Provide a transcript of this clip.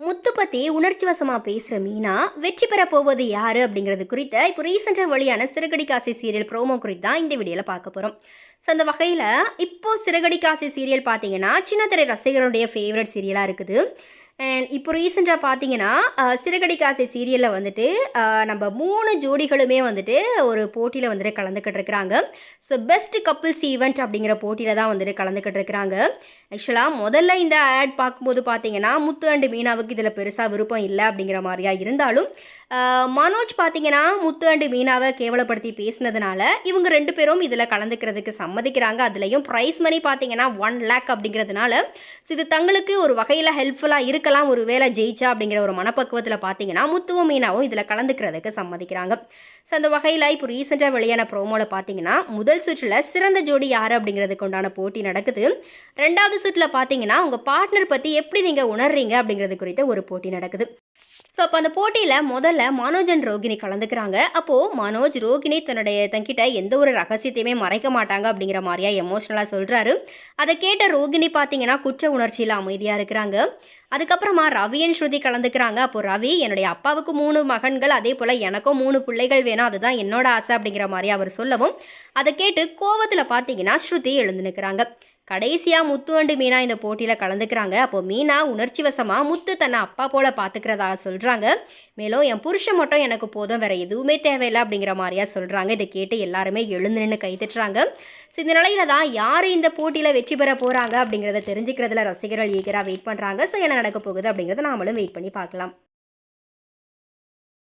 முத்து பற்றி உணர்ச்சி வசமாக பேசுகிற மீனா வெற்றி பெற போவது யார் அப்படிங்கிறது குறித்த இப்போ ரீசெண்டாக வெளியான சிறுகடி காசி சீரியல் ப்ரோமோ குறித்து தான் இந்த வீடியோவில் பார்க்க போகிறோம் ஸோ அந்த வகையில் இப்போது சிறுகடி காசி சீரியல் பார்த்தீங்கன்னா சின்னத்திரை ரசிகர்களுடைய ஃபேவரட் சீரியலாக இருக்குது. அண்ட் இப்போ ரீசெண்டாக பார்த்தீங்கன்னா சிறுகடி காசை சீரியலில் வந்துட்டு நம்ம மூணு ஜோடிகளுமே வந்துட்டு ஒரு போட்டியில் வந்துட்டு கலந்துக்கிட்டு இருக்கிறாங்க ஸோ பெஸ்ட் கப்புள்ஸ் ஈவெண்ட் அப்படிங்கிற போட்டியில் தான் வந்துட்டு கலந்துக்கிட்டு இருக்கிறாங்க ஆக்சுவலாக முதல்ல இந்த ஆட் பார்க்கும்போது பார்த்தீங்கன்னா முத்து அண்டு மீனாவுக்கு இதில் பெருசாக விருப்பம் இல்லை அப்படிங்கிற மாதிரியா இருந்தாலும் மனோஜ் பார்த்தீங்கன்னா முத்து அண்டு மீனாவை கேவலப்படுத்தி பேசினதுனால இவங்க ரெண்டு பேரும் இதில் கலந்துக்கிறதுக்கு சம்மதிக்கிறாங்க. அதுலேயும் ப்ரைஸ் மணி பார்த்தீங்கன்னா ஒன் லேக் அப்படிங்கிறதுனால ஸோ இது தங்களுக்கு ஒரு வகையில் ஹெல்ப்ஃபுல்லாக இருக்கலாம் ஒரு வேலை ஜெயிச்சா அப்படிங்கிற ஒரு மனப்பக்குவத்தில் பார்த்தீங்கன்னா முத்துவும் மீனாவும் இதில் கலந்துக்கிறதுக்கு சம்மதிக்கிறாங்க. ஸோ அந்த வகையில் இப்போ ரீசெண்டாக வெளியான ப்ரோமோவில் பார்த்தீங்கன்னா முதல் சுற்றில் சிறந்த ஜோடி யார் அப்படிங்கிறதுக்கு உண்டான போட்டி நடக்குது. ரெண்டாவது சுற்றில் பார்த்தீங்கன்னா உங்கள் பார்ட்னர் பற்றி எப்படி நீங்கள் உணர்றீங்க அப்படிங்கிறது குறித்த ஒரு போட்டி நடக்குது. ஸோ அப்போ அந்த போட்டியில் முதல்ல மனோஜ் அண்ட் ரோகிணி கலந்துக்கிறாங்க. அப்போது மனோஜ் ரோகிணி தன்னுடைய தங்கிட்ட எந்த ஒரு ரகசியத்தையுமே மறைக்க மாட்டாங்க அப்படிங்கிற மாதிரியா எமோஷ்னலாக சொல்கிறாரு அதை கேட்ட ரோகிணி பார்த்தீங்கன்னா குற்ற உணர்ச்சியில் அமைதியாக இருக்கிறாங்க. அதுக்கப்புறமா ரவியன் ஸ்ருதி கலந்துக்கிறாங்க. அப்போ ரவி என்னுடைய அப்பாவுக்கு மூணு மகன்கள் அதே போல் எனக்கும் மூணு பிள்ளைகள் வேணும். அதுதான் என்னோட ஆசை அப்படிங்கிற மாதிரி அவர் சொல்லவும். அதை கேட்டு கோவத்தில் பார்த்தீங்கன்னா ஸ்ருதி எழுந்து நிற்கிறாங்க கடைசியாக முத்து அண்டு மீனா இந்த போட்டியில் கலந்துக்கிறாங்க. அப்போ மீனா உணர்ச்சி வசமாக முத்து தன்னை அப்பா போல் பார்த்துக்கிறதா சொல்கிறாங்க மேலும் என் புருஷன் மட்டும் எனக்கு போதும் வேறு எதுவுமே தேவையில்லை அப்படிங்கிற மாதிரியா சொல்கிறாங்க இதை கேட்டு எல்லாருமே எழுந்து நின்று கைத்துட்டுறாங்க ஸோ இந்த நிலையில தான் யார் இந்த போட்டியில் வெற்றி பெற போகிறாங்க அப்படிங்கிறத தெரிஞ்சுக்கிறதுல ரசிகர்கள் ஈகராக வெயிட் பண்ணுறாங்க ஸோ என்ன நடக்க போகுது அப்படிங்கிறத நாமளும் வெயிட் பண்ணி பார்க்கலாம்.